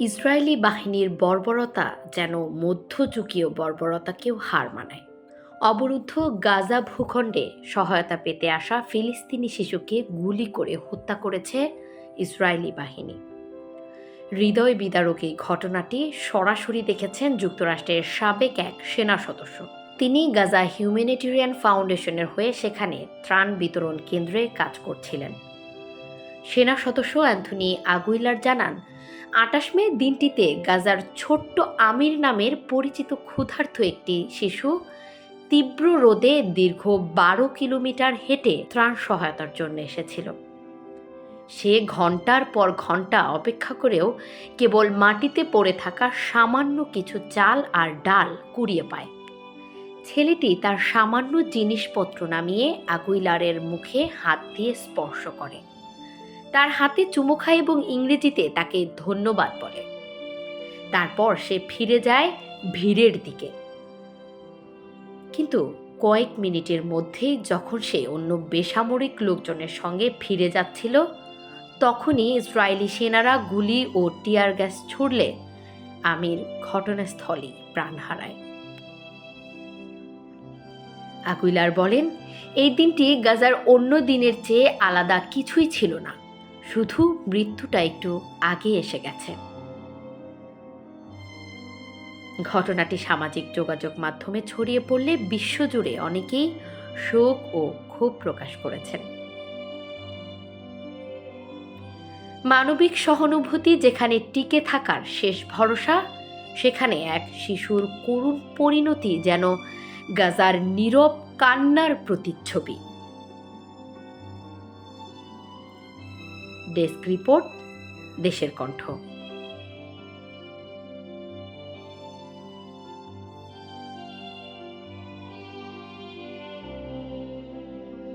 Israeli বাহিনীর বর্বরতা যেন মধ্যযুগীয় বর্বরতাকেও হার মানায়। অবরুদ্ধ গাজা ভূখণ্ডে সহায়তা পেতে আসা ফিলিস্তিনি শিশুকে গুলি করে হত্যা করেছে ইসরায়েলি বাহিনী। হৃদয় বিদারক এই ঘটনাটি সরাসরি দেখেছেন যুক্তরাষ্ট্রের সাবেক এক সেনা সদস্য। তিনি গাজা হিউম্যানিটেরিয়ান ফাউন্ডেশনের হয়ে সেখানে ত্রাণ বিতরণ কেন্দ্রে কাজ করছিলেন। সেনা সদস্য অ্যান্থনি আগুইলার জানান, আটাশ মে দিনটিতে গাজার ছোট্ট আমির নামের পরিচিত ক্ষুধার্ত একটি শিশু তীব্র রোদে দীর্ঘ বারো কিলোমিটার হেঁটে ত্রাণ সহায়তার জন্য এসেছিল। সে ঘণ্টার পর ঘণ্টা অপেক্ষা করেও কেবল মাটিতে পড়ে থাকা সামান্য কিছু চাল আর ডাল কুড়িয়ে পায়। ছেলেটি তার সামান্য জিনিসপত্র নামিয়ে আগুইলারের মুখে হাত দিয়ে স্পর্শ করে। তার হাতে চুমু খায় এবং ইংরেজিতে তাকে ধন্যবাদ বলে। তারপর সে ফিরে যায় ভিড়ের দিকে। কিন্তু কয়েক মিনিটের মধ্যেই যখন সে অন্য বেসামরিক লোকজনের সঙ্গে ফিরে যাচ্ছিল, তখনই ইসরায়েলি সেনারা গুলি ও টিয়ার গ্যাস ছুড়লে আমির ঘটনাস্থলেই প্রাণ হারায়। আকুইলার বলেন, এই দিনটি গাজার অন্য দিনের চেয়ে আলাদা কিছুই ছিল না। শুধু মৃত্যুটা একটু আগে এসে গেছে। ঘটনাটি সামাজিক যোগাযোগ মাধ্যমে ছড়িয়ে পড়লে বিশ্বজুড়ে অনেকেই শোক ও ক্ষোভ প্রকাশ করেছেন। মানবিক সহানুভূতি যেখানে টিকে থাকার শেষ ভরসা, সেখানে এক শিশুর করুণ পরিণতি যেন গাজার নীরব কান্নার প্রতিচ্ছবি। ডেস্ক রিপোর্ট দেশের কণ্ঠ।